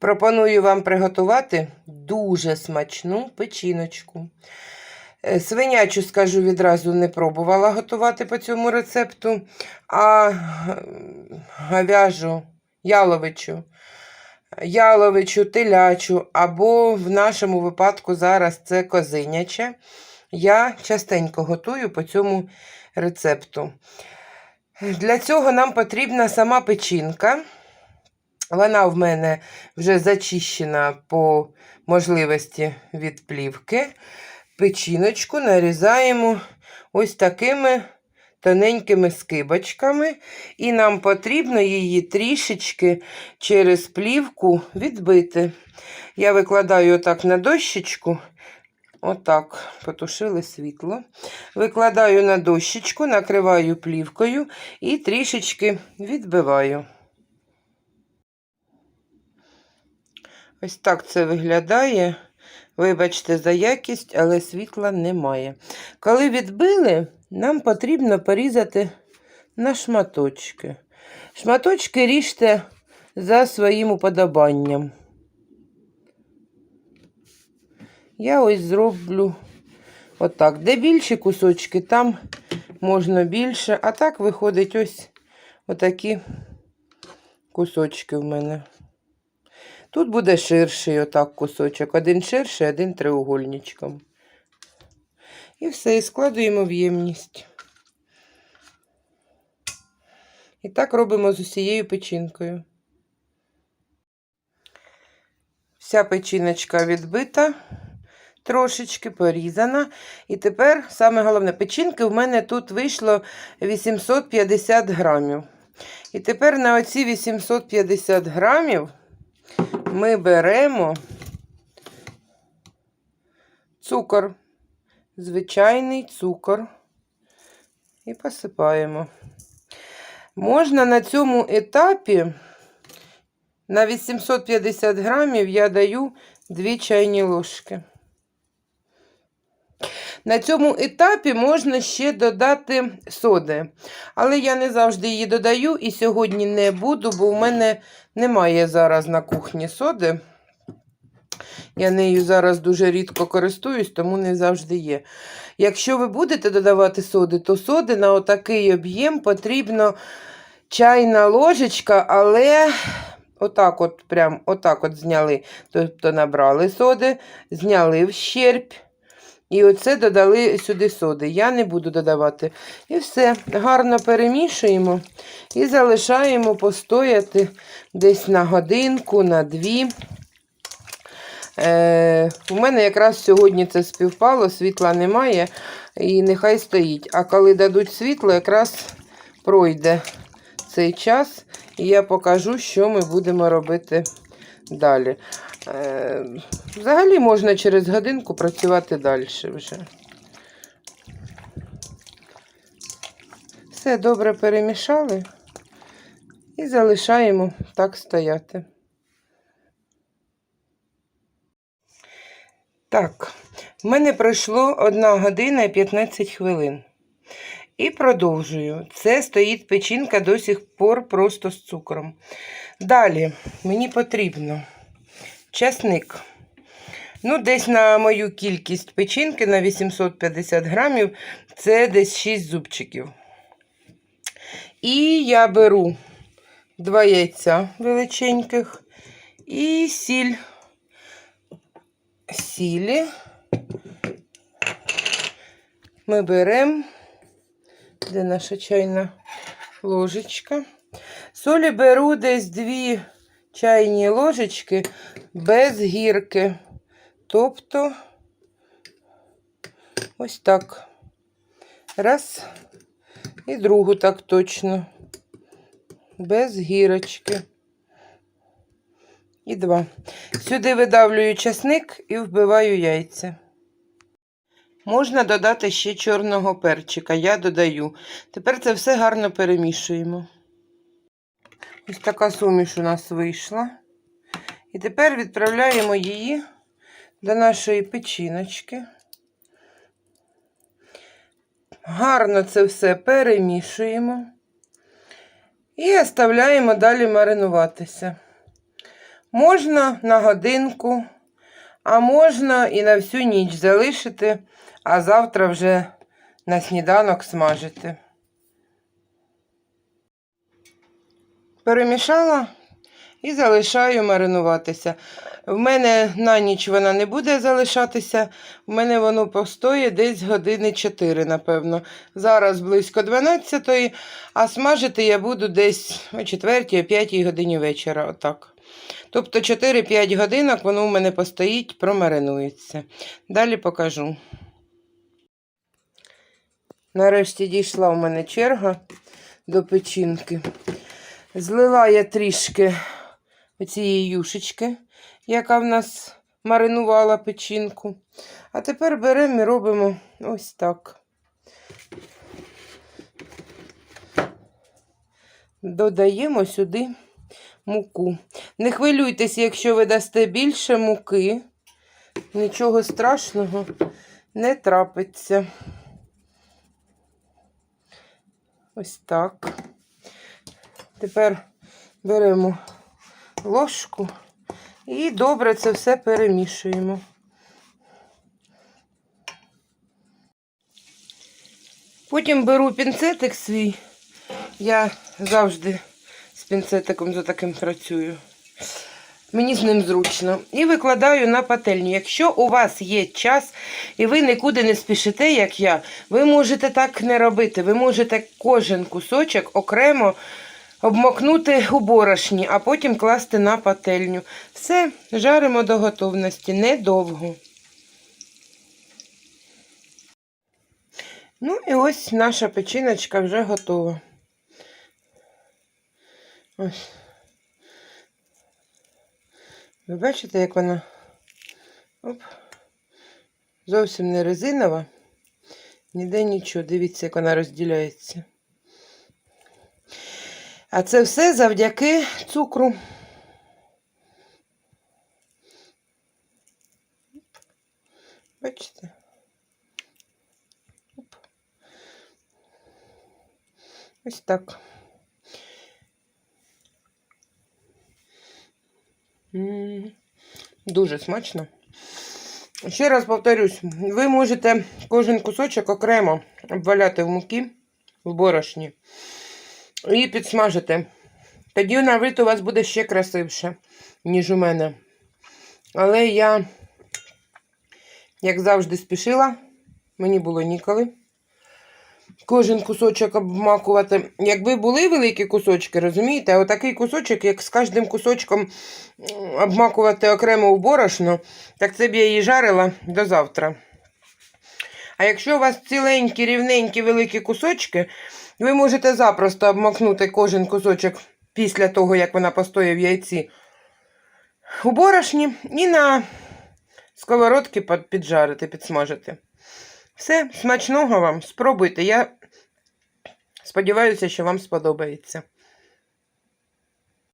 Пропоную вам приготувати дуже смачну печіночку. Е, Свинячу, скажу відразу, не пробувала готувати по цьому рецепту, а говяжу, яловичу, яловичу, телячу, або в нашому випадку зараз це козиняче. Я частенько готую по цьому рецепту. Для цього нам потрібна сама печінка. Вона в мене вже зачищена по можливості від плівки. Печіночку нарізаємо ось такими тоненькими скибочками, і нам потрібно її трішечки через плівку відбити. Я викладаю отак на дощечку. Отак, потушили світло. Викладаю на дощечку, накриваю плівкою і трішечки відбиваю. Ось так це виглядає. Вибачте за якість, але світла немає. Коли відбили, нам потрібно порізати на шматочки. Шматочки ріжте за своїм уподобанням. Я ось зроблю отак. Де більші кусочки, там можна більше. А так виходить ось отакі кусочки в мене. Тут буде ширший отак кусочок. Один ширший, один треугольничком. І все, і складуємо в ємність. І так робимо з усією печінкою. Вся печіночка відбита, трошечки порізана. І тепер, саме головне, печінки в мене тут вийшло 850 грамів. І тепер на оці 850 грамів ми беремо цукор, звичайний цукор і посипаємо. Можна на цьому етапі на 850 грамів я даю 2 чайні ложки. На цьому етапі можна ще додати соди. Але я не завжди її додаю і сьогодні не буду, бо в мене немає зараз на кухні соди. Я нею зараз дуже рідко користуюсь, тому не завжди є. Якщо ви будете додавати соди, то соди на отакий об'єм потрібно чайна ложечка, але отак от прям отак от зняли. Тобто набрали соди, зняли в щерб. І оце додали сюди соди. Я не буду додавати. І все, гарно перемішуємо і залишаємо постояти десь на годинку, на дві. Е, У мене якраз сьогодні це співпало, світла немає, і нехай стоїть. А коли дадуть світло, якраз пройде цей час, і я покажу, що ми будемо робити далі. Е, Взагалі можна через годинку працювати далі вже. Все добре перемішали і залишаємо так стояти. Так, в мене пройшло 1 година і 15 хвилин. І продовжую. Це стоїть печінка до сих пор просто з цукром. Далі мені потрібно часник. Ну, десь на мою кількість печінки на 850 грамів, це десь 6 зубчиків. І я беру два яйця величеньких і сіль. Сілі ми беремо, де наша чайна ложечка. Солі беру десь дві чайні ложечки без гірки. Тобто ось так. Раз. І другу так точно. Без гірочки. І два. Сюди видавлюю часник і вбиваю яйця. Можна додати ще чорного перчика. Я додаю. Тепер це все гарно перемішуємо. Ось така суміш у нас вийшла. І тепер відправляємо її до нашої печіночки. Гарно це все перемішуємо і оставляємо далі маринуватися. Можна на годинку, а можна і на всю ніч залишити, а завтра вже на сніданок смажити. Перемішала і залишаю маринуватися. В мене на ніч вона не буде залишатися, в мене воно постоє десь години 4, напевно. Зараз близько 12, а смажити я буду десь о 4-5 годині вечора. Отак. Тобто 4-5 годинок воно в мене постоїть, промаринується. Далі покажу. Нарешті дійшла в мене черга до печінки. Злила я трішки оцієї юшечки, яка в нас маринувала печінку. А тепер беремо і робимо ось так. Додаємо сюди муку. Не хвилюйтесь, якщо ви дасте більше муки, нічого страшного не трапиться. Ось так. Тепер беремо ложку і добре це все перемішуємо. Потім беру пінцетик свій. Я завжди з пінцетиком за таким працюю. Мені з ним зручно. І викладаю на пательню. Якщо у вас є час і ви нікуди не спішите, як я, ви можете так не робити. Ви можете кожен кусочок окремо обмокнути у борошні, а потім класти на пательню. Все, жаримо до готовності, недовго. Ну і ось наша печіночка вже готова. Ось. Ви бачите, як вона Оп. зовсім не резинова, ніде нічого. Дивіться, як вона розділяється. А це все завдяки цукру. Бачите? Ось так. Дуже смачно. Ще раз повторюсь, ви можете кожен кусочок окремо обваляти в муки в борошні і підсмажити. Тоді на вид у вас буде ще красивше, ніж у мене. Але я, як завжди, спішила, мені було ніколи. Кожен кусочок обмакувати. Якби були великі кусочки, розумієте, отакий кусочок, як з кожним кусочком обмакувати окремо в борошно, так це б я її жарила до завтра. А якщо у вас ціленькі, рівненькі, великі кусочки, ви можете запросто обмакнути кожен кусочок після того, як вона постоє в яйці у борошні і на сковородки піджарити, підсмажити. Все, смачного вам, спробуйте. Я сподіваюся, що вам сподобається.